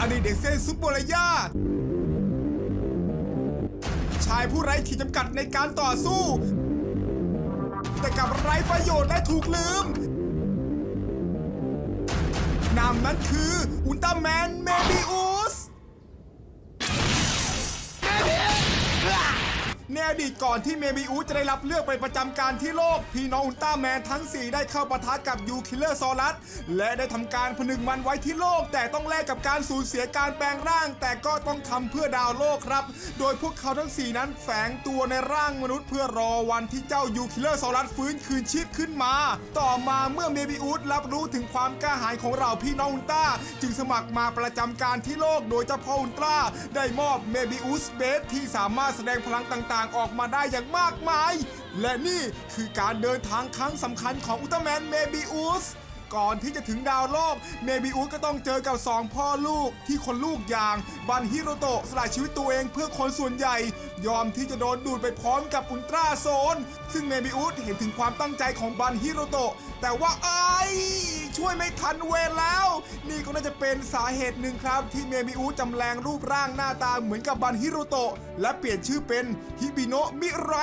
อดีตเด็กเส้นซุปโบรยาชายผู้ไร้ขีดจำกัดในการต่อสู้ แต่กลับไร้ประโยชน์และถูกลืม นามนั้นคือ อุลตร้าแมนเมบิอุ ในอดีตก่อนที่เมบิอุสจะได้รับเลือกไปประจำการที่โลก พี่น้องอุลตร้าแมนทั้ง 4 ได้เข้าปะทะกับยูคิลเลอร์ซอรัส และได้ทำการผนึกมันไว้ที่โลก แต่ต้องแลกกับการสูญเสียการแปลงร่าง แต่ก็ต้องทำเพื่อดาวโลกครับ โดยพวกเขาทั้ง 4 นั้นแฝงตัวในร่างมนุษย์เพื่อรอวันที่เจ้ายูคิลเลอร์ซอรัสฟื้นคืนชีพขึ้นมา ต่อมาเมื่อเมบิอุสรับรู้ถึงความกล้าหาญของเราพี่น้องอุลตร้าจึงสมัครมาประจำการที่โลก โดยเจ้าพ่ออุลตร้าได้มอบเมบิอุสเบสที่สามารถแสดงพลังต่างๆออกมาได้อย่างมากมาย และนี่คือการเดินทางครั้งสำคัญของอุลตร้าแมนเมบิอุส ก่อนที่จะถึงดาวโลกเมบิอุสก็ต้องเจอกับสองพ่อลูกที่คนลูกอย่าง บันฮิโรโตะสละชีวิตตัวเองเพื่อคนส่วนใหญ่ ยอมที่จะโดนดูดไปพร้อมกับอุลตราโซน ซึ่งเมบิอุสเห็นถึงความตั้งใจของบันฮิโรโตะแต่ว่าไอ้ช่วยไม่ทันเวรแล้ว นี่ก็น่าจะเป็นสาเหตุหนึ่งครับ ที่เมบิอุสจำแรงรูปร่างหน้าตาเหมือนกับบันฮิโรโตะและเปลี่ยนชื่อเป็นฮิบิโนะมิไร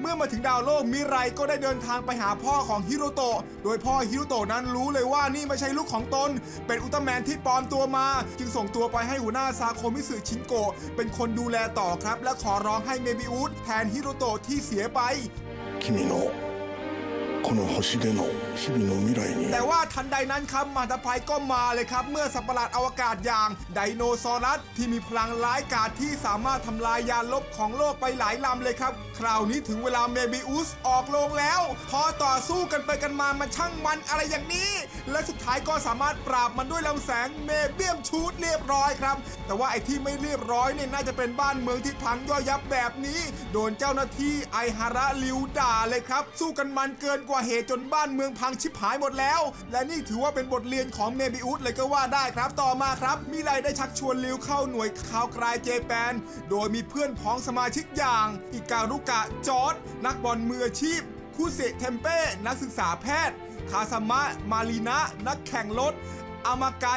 เมื่อมาถึงดาวโลกมิไรก็ได้เดินทางไปหาพ่อของฮิโรโตะ โดยพ่อฮิโรโตะนั้นรู้เลยว่านี่ไม่ใช่ลูกของตน เป็นอุลตร้าแมนที่ปลอมตัวมา จึงส่งตัวไปให้หัวหน้าซาโคมิสึชินโกะเป็นคนดูแลต่อครับ และขอร้องให้เมบิอุสแทนฮิโรโตะที่เสียไป 君のこの星での 日々の未来に แต่ว่าทันใดนั้นครับมหันตภัยก็มาเลยครับ เมื่อสัตว์ประหลาดอวกาศอย่างไดโนซอรัส ที่มีพลังร้ายกาจที่สามารถทำลายยานลบของโลกไปหลายลำเลยครับ คราวนี้ถึงเวลาเมบิอุสออกโรงแล้ว พอต่อสู้กันไปกันมามันช่างมันอะไรอย่างนี้ และสุดท้ายก็สามารถปราบมันด้วยลำแสงเมเบียมชูดเรียบร้อยครับ แต่ว่าไอ้ที่ไม่เรียบร้อยเนี่ยน่าจะเป็นบ้านเมืองที่พังย่อยยับแบบนี้ โดนเจ้าหน้าที่ไอฮาระลิวด่าเลยครับ สู้กันมันเกินกว่าเหตุจนบ้านเมือง พังชิบหายหมดแล้ว และนี่ถือว่าเป็นบทเรียนของเมบิอุสเลยก็ว่าได้ครับ ต่อมาครับ มิไรได้ชักชวนลิวเข้าหน่วยข่าวกลายเจแปน โดยมีเพื่อนพ้องสมาชิกอย่าง อิการุกะจอร์ดนักบอลมืออาชีพคุเซเทมเป้นักศึกษาแพทย์ คาซามะ มารีนะ นักแข่งรถอามาไก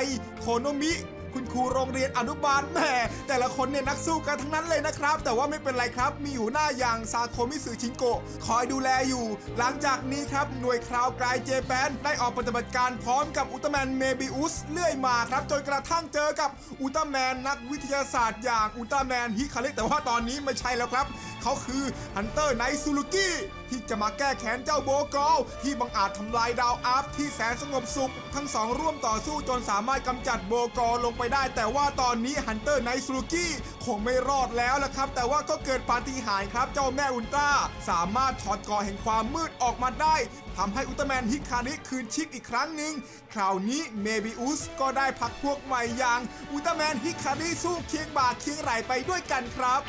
โคโนมิ คุณครูโรงเรียนอนุบาลแหม่แต่ละคนเนี่ยนักสู้กันทั้งนั้นเลยนะครับ แต่ว่าไม่เป็นไรครับ มีอยู่หน้าอย่างซาโคมิสึชินโกะคอยดูแลอยู่ หลังจากนี้ครับหน่วยคราวกลายเจแปนได้ออกปฏิบัติการพร้อมกับอุลตร้าแมนเมบิอุสเลื่อยมาครับจนกระทั่งเจอกับอุลตร้าแมนนักวิทยาศาสตร์อย่างอุลตร้าแมนฮิคาริแต่ว่าตอนนี้ไม่ใช่แล้วครับ เขาคือฮันเตอร์ไนซูรุกิที่จะมาแก้แค้นเจ้าโบกอลที่บังอาจทำลายดาวอาร์ฟที่แสนสงบสุข ทั้งสองร่วมต่อสู้จนสามารถกำจัดโบกอลลงไปได้ แต่ว่าตอนนี้ฮันเตอร์ไนซูรุกิคงไม่รอดแล้วละครับ แต่ว่าก็เกิดปาฏิหาริย์ครับเจ้าแม่อุลตร้าสามารถถอดกราะแห่งความมืดออกมาได้ทำให้อุลตร้าแมนฮิคาริคืนชีพอีกครั้งหนึ่งคราวนี้เมบิอุสก็ได้พักพวกใหม่อย่างอุลตร้าแมนฮิคาริสู้เคียงบ่าเคียงไหลไปด้วยกันครับ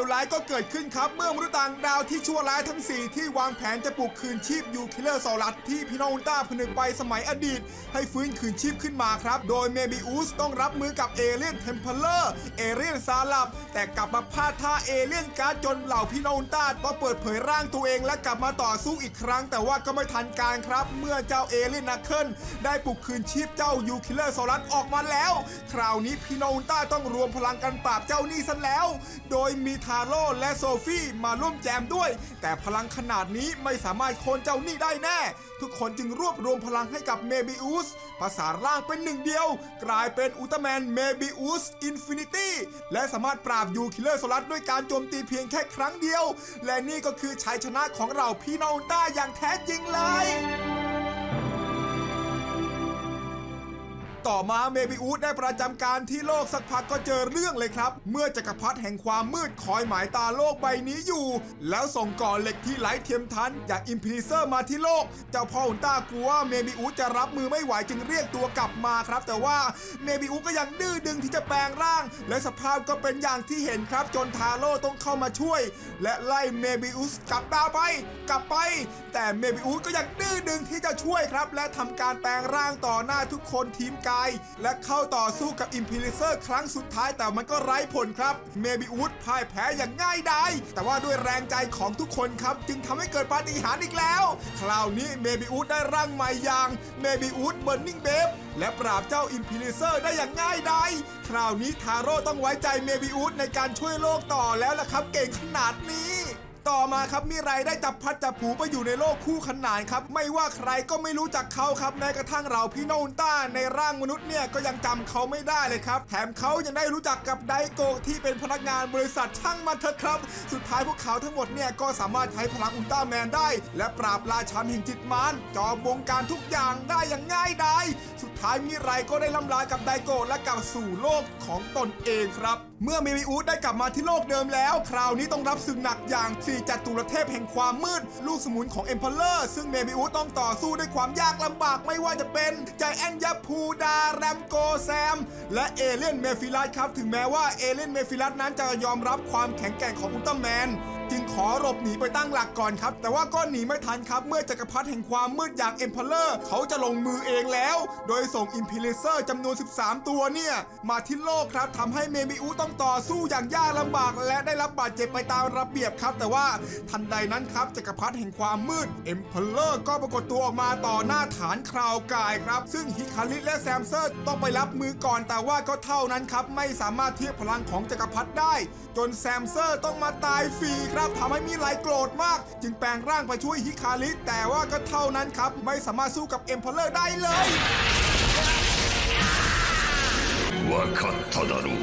วร้ายก็เกิดขึ้นครับเมื่อมนุษย์ต่างดาวที่ชั่วร้ายทั้ง 4 ที่วางแผนจะปลุกคืนชีพยูคิลเลอร์ซอรัสที่พี่น้องอุลตร้าผนึกไปสมัยอดีต ให้ฟื้นคืนชีพขึ้นมาครับ โดยเมบิอุสต้องรับมือกับเอเลียนเทมเพลอร์เอเลียนซาลับ แต่กลับมาพลาดท่าเอเลียนการ์ดจนเหล่าพี่น้องอุลตร้าต้องเปิดเผยร่างตัวเองและกลับมาต่อสู้อีกครั้ง แต่ว่าก็ไม่ทันการครับ เมื่อเจ้าเอเลียนนักเคิลได้ปลุกคืนชีพเจ้ายูคิลเลอร์ซอรัสออกมาแล้ว คราวนี้พี่น้องอุลตร้าต้องรวมพลังกันปราบเจ้านี่ซะแล้ว โดยมีทคาร์โร่และโซฟี่มาร่วมแจมด้วย แต่พลังขนาดนี้ไม่สามารถโค่นเจ้านี่ได้แน่ ทุกคนจึงรวบรวมพลังให้กับเมบิอุสภาษานร่างเป็นหนึ่งเดียว กลายเป็นอุลตร้าแมนเมบิอุสอินฟินิตี้และสามารถปราบยูคิลเลอร์โซลัสด้วยการโจมตีเพียงแค่ครั้งเดียว และนี่ก็คือชัยชนะของเราพี่น้องต้าอย่างแท้จริงเลย ต่อมาเมบิอูดได้ประจำการที่โลกสักพักก็เจอเรื่องเลยครับ เมื่อจักรพรรดิแห่งความมืดคอยหมายตาโลกใบนี้อยู่ แล้วส่งก่อเหล็กที่ไร้เทียมทันอย่างอิมพิเซอร์มาที่โลก เจ้าพ่ออุลตร้ากลัวว่าเมบิอูดจะรับมือไม่ไหวจึงเรียกตัวกลับมาครับ แต่ว่าเมบิอูดก็ยังดื้อดึงที่จะแปลงร่าง และสภาพก็เป็นอย่างที่เห็นครับจนทาโร่ต้องเข้ามาช่วย และไล่เมบิอุสกลับดาวไป กลับไป แต่เมบิอุสก็ยังดื้อดึงที่จะช่วยครับ และทำการแปลงร่างต่อหน้าทุกคนทีมการยและเข้าต่อสู้กับอิมพิลิเซอร์ครั้งสุดท้ายแต่มันก็ไร้ผลครับ เมบิอูดพ่ายแพ้อย่างง่ายดายแต่ว่าด้วยแรงใจของทุกคนครับ จึงทำให้เกิดปาฏิหาริย์อีกแล้ว คราวนี้เมบิอูดได้ร่างใหม่อย่างเมบิอูดเบิร์นิงเบฟและปราบเจ้าอิมพิลิเซอร์ได้อย่างง่ายดายคราวนี้ทาโร่ต้องไว้ใจเมบิอูดในการช่วยโลกต่อแล้วล่ะครับ เก่งขนาดนี้ ต่อมาครับมีไรได้จับพัดจับผูไปอยู่ในโลกคู่ขนานครับ ไม่ว่าใครก็ไม่รู้จักเขาครับแม้กระทั่งเราพี่โนอุลต้าในร่างมนุษย์เนี่ยก็ยังจำเขาไม่ได้เลยครับ แถมเขายังได้รู้จักกับไดโกที่เป็นพนักงานบริษัทช่างมันเถอะครับ สุดท้ายพวกเขาทั้งหมดเนี่ยก็สามารถใช้พลังอุลตร้าแมนได้ และปราบราชันแห่งจิตมารจอมวงการทุกอย่างได้อย่างง่ายดายสุดท้ายมีไรก็ได้ล่ำลากับไดโกและกลับสู่โลกของตนเองครับเมื่อเมมิอูดได้กลับมาที่โลกเดิมแล้ว คราวนี้ต้องรับศึกหนักอย่างสี่จัตุรเทพแห่งความมืด ลูกสมุนของเอ็มพลเลอร์ซึ่งเมมิอูดต้องต่อสู้ด้วยความยากลำบากไม่ว่าจะเป็นใจแอนยับพูดาแรมโกแซม และเอเลียนเมฟิลัสครับ ถึงแม้ว่าเอเลียนเมฟิลัสนั้นจะยอมรับความแข็งแกร่งของอุลตร้าแมน จึงขอหลบหนีไปตั้งหลักก่อนครับ แต่ว่าก็หนีไม่ทันครับ เมื่อจักรพรรดิแห่งความมืดอย่างเอ็มพ r เลอร์เขาจะลงมือเองแล้ว โดยส่งอิมพิเลเซอร์จำนวน 13 ตัวเนี่ย มาที่โลกครับทำให้เมมิอูต้องต่อสู้อย่างยากลำบาก และได้รับบาดเจ็บไปตามระเบียบครับ แต่ว่าทันใดนั้นครับจักรพรรดิแห่งความมืดเอ็มพ r เลอร์ก็ปรากฏตัวออกมาต่อหน้าฐานคราวกายครับ ซึ่งฮิคาริและแซมเซอร์ต้องไปรับมือก่อนแต่ว่าก็เท่านั้นครับไม่สามารถเทียบพลังของจักรพรรดิได้ จนแซมเซอร์ต้องมาตายฟรีคทำให้มีไรโกรธมาก จึงแปลงร่างไปช่วยฮิคาริแต่ว่าก็เท่านั้นครับ ไม่สามารถสู้กับเอ็มพ r เลอร์ได้เลย 分かっただろう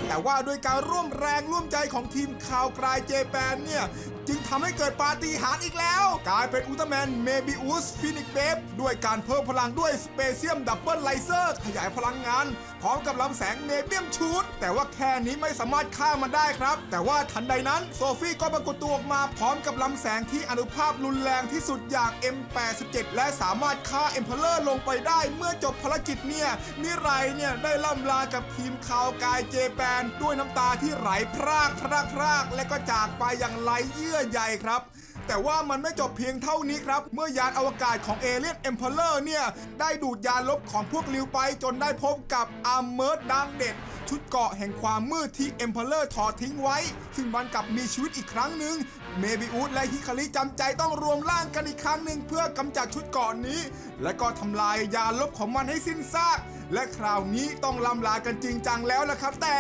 แต่ว่าด้วยการร่วมแรงร่วมใจของทีมข่าวกลายเจแปนเนี่ย จึงทำให้เกิดปาฏิหาริย์อีกแล้ว กลายเป็นอุลตร้าแมนเมบิอุสฟินิกเบฟด้วยการเพิ่มพลังด้วยสเปเซียมดับเบิลไลเซอร์ขยายพลังงาน พร้อมกับลำแสงเนเบียมชูดแต่ว่าแค่นี้ไม่สามารถฆ่ามันได้ครับ แต่ว่าทันใดนั้นโซฟี่ก็ปรากฏตัวออกมาพร้อมกับลำแสงที่อนุภาพรุนแรงที่สุดอย่าง M87 และสามารถฆ่าเอ็มเพลเลอร์ลงไปได้ เมื่อจบภารกิจเนี่ยมิไรเนี่ยได้ล่ำลากับทีมข่าวกายายเจแปนด้วยน้ำตาที่ไหลพรากพรากพรากและก็จากไปอย่างไรเยื่อใยครับแต่ว่ามันไม่จบเพียงเท่านี้ครับ เมื่อยานอวกาศของเอเลียนเอ็มเพลเลอร์เนี่ย ได้ดูดยานลบของพวกลิวไปจนได้พบกับอาร์เมิร์ดดังเด็ด ชุดเกาะแห่งความมืดที่เอ็มเพลเลอร์ถอดทิ้งไว้ ซึ่งมันกลับมีชีวิตอีกครั้งหนึ่งเมบิอูดและฮิคาริจำใจต้องรวมร่างกันอีกครั้งหนึ่งเพื่อกำจัดชุดเกาะนี้ และก็ทำลายยานลบของมันให้สิ้นซาก และคราวนี้ต้องลำลากันจริงจังแล้วล่ะครับ แต่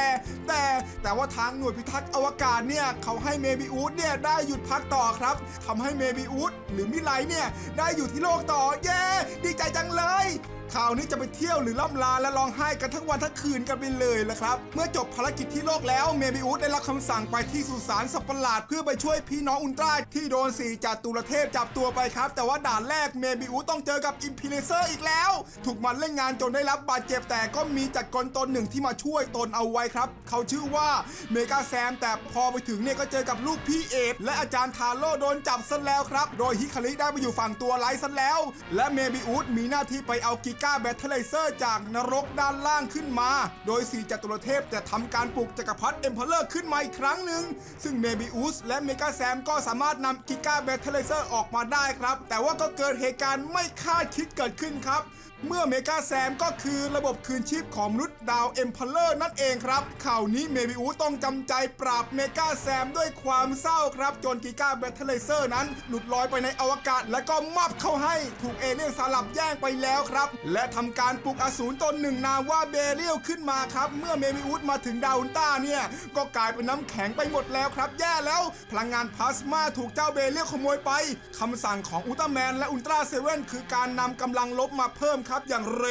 แต่แต่ว่าทางหน่วยพิทักษ์อวกาศเนี่ยเขาให้เมบิอูดเนี่ยได้หยุดพักต่อครับทำให้เมบิอูดหรือมิไลเนี่ยได้อยู่ที่โลกต่อเย้ดีใจจังเลย คราวนี้จะไปเที่ยวหรือล่ำลาและร้องไห้กันทั้งวันทั้งคืนกันไปเลยละครับ เมื่อจบภารกิจที่โลกแล้วเมบิอูดได้รับคำสั่งไปที่สุสานสัตว์ปะหลาด เพื่อไปช่วยพี่น้องอุลตร้าที่โดนสี่จัตุรเทพจับตัวไปครับ แต่ว่าด่านแรกเมบิอูดต้องเจอกับอิมพิเลเซอร์อีกแล้ว ถูกมันเล่นงานจนได้รับบาดเจ็บแต่ก็มีจัดกลตนหนึ่งที่มาช่วยตนเอาไว้ครับ เขาชื่อว่าเมกาแซม แต่พอไปถึงเนี่ยก็เจอกับลูกพี่เอฟและอาจารย์ทาโร่โดนจับซะแล้วครับ โดยฮิคาริได้ไปอยู่ฝั่งตัวไร้ซะแล้ว และเมบิอูดมีหน้าที่ไปเอากิก้าแบทเทเลเซอร์จากนรกด้านล่างขึ้นมา โดยสีจัตุรเทพจะทำการปลุกจักรพรรดิเอ็มเพลเลอร์ขึ้นมาอีกครั้งหนึ่ง ซึ่งเมบิอุสและเมกาแซมก็สามารถนำกิก้าแบทเทเลเซอร์ออกมาได้ครับ แต่ว่าก็เกิดเหตุการณ์ไม่คาดคิดเกิดขึ้นครับ เมื่อเมกาแซมก็คือระบบคืนชีพของมนุษย์ดาวเอ็มพลเลอร์นั่นเองครับ ข่าวนี้เมบิอูต้องจำใจปราบเมกาแซมด้วยความเศร้าครับ จนกิก้าแบทเทเลเซอร์นั้น หลุดลอยไปในอวกาศ และก็มับเข้าให้ถูกเอเลี่ยนสลับแย่งไปแล้วครับ และทำการปลุกอสูรตนหนึ่งนามว่าเบเรียลขึ้นมาครับ เมื่อเมบิอูดมาถึงดาวอุลต้าเนี่ยก็กลายเป็นน้ำแข็งไปหมดแล้วครับ แย่แล้ว พลังงานพลาสมาถูกเจ้าเบเรียลขโมยไปคำสั่งของอุลตร้าแมนและอุลตร้าเซเว่นคือการนำกำลังลบมาเพิ่มครับอย่างเร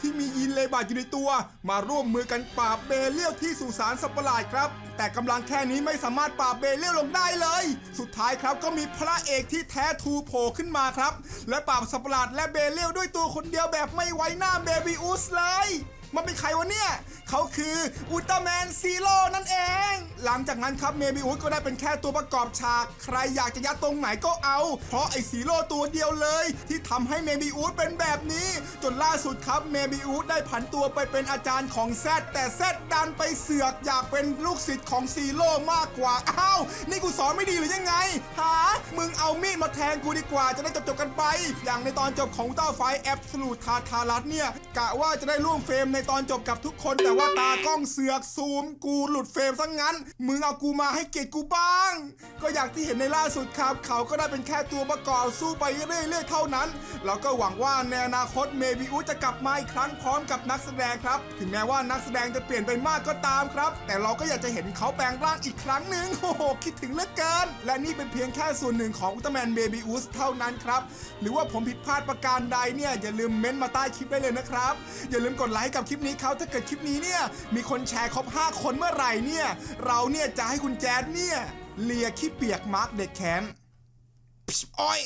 ที่มียีนเลบาดอยู่ในตัว มาร่วมมือกันปราบเบเลียวที่สุสานสัปหลาดครับ แต่กำลังแค่นี้ไม่สามารถปราบเบเลียวลงได้เลย สุดท้ายครับก็มีพระเอกที่แท้ทูโผล่ขึ้นมาครับ และปราบสัปหลาดและเบเลียวด้วยตัวคนเดียวแบบไม่ไว้หน้าเบบีอุสเลยมันเป็นใครวะเนี่ย เขาคืออุลตร้าแมนซีโร่นั่นเอง หลังจากนั้นครับเมบิอุสก็ได้เป็นแค่ตัวประกอบฉาก ใครอยากจะยัดตรงไหนก็เอา เพราะไอซีโร่ตัวเดียวเลย ที่ทำให้เมบิอุสเป็นแบบนี้ จนล่าสุดครับเมบิอุสได้ผันตัวไปเป็นอาจารย์ของแซดแต่แซดดันไปเสือกอยากเป็นลูกศิษย์ของซีโร่มากกว่าอ้าวนี่กูสอนไม่ดีหรือยังไงหามึงเอามีดมาแทงกูดีกว่าจะได้จบๆกันไป อย่างในตอนจบของต้าไฟแอปสลูทาทารัสเนี่ยกะว่าจะได้ร่วมเฟรมในตอนจบกับทุกคนแต่ว่าตากล้องเสือกซูมกูหลุดเฟรมซะงงั้น มึงเอากูมาให้เกียรติกูบ้าง ก็อย่างที่เห็นในล่าสุดครับเขาก็ได้เป็นแค่ตัวประกอบสู้ไปเรื่อยๆเท่านั้นแล้วก็หวังว่าในอนาคตเมบิอุจะกลับมาอีกครั้งพร้อมกับนักแสดงครับ ถึงแม้ว่านักแสดงจะเปลี่ยนไปมากก็ตามครับ แต่เราก็อยากจะเห็นเขาแปลงร่างอีกครั้งหนึ่งโอ้โหคิดถึงเหลือเกิน และนี่เป็นเพียงแค่ส่วนหนึ่งของอุลตร้าแมนเบบิอุสเท่านั้นครับ หรือว่าผมผิดพลาดประการใดเนี่ยอย่าลืมเม้นต์มาใต้คลิปได้เลยนะครับ อย่าลืมกดไลค์กับคลิปนี้เขาถ้าเกิดคลิปนี้เนี่ย มีคนแชร์ครบ 5 คนเมื่อไหร่เนี่ย เราเนี่ยจะให้คุณแจ๊ดเนี่ย เลียขี้เปียกมาร์กเด็กแค้นพิชอ้อย